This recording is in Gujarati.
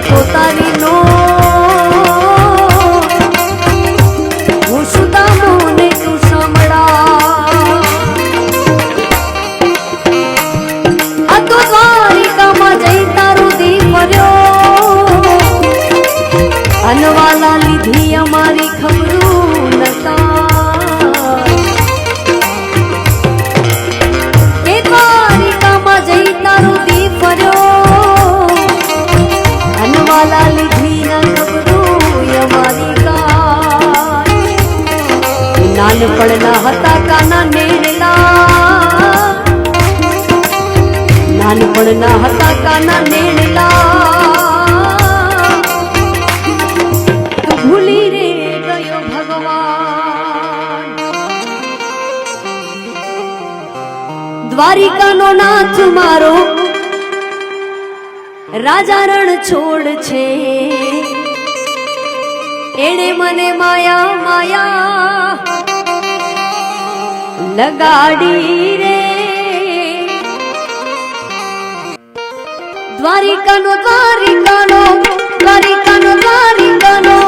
પોતાની નો હું સુધા મોને તું સાંભળા આ તો દ્વારિકામાં જઈ અનવાલા લીધી અમારી ખબર કાકાના નેણલા. નાનપણના હતા કાના નેણલા. ભૂલી રે દ્વારિકાનો નાથ મારો રાજા રણ છોડ છે. એણે મને માયા માયા લગાડી રે દ્વારિકાનો દ્વારિકાનો દ્વારિકાનો દ્વારિકાનો.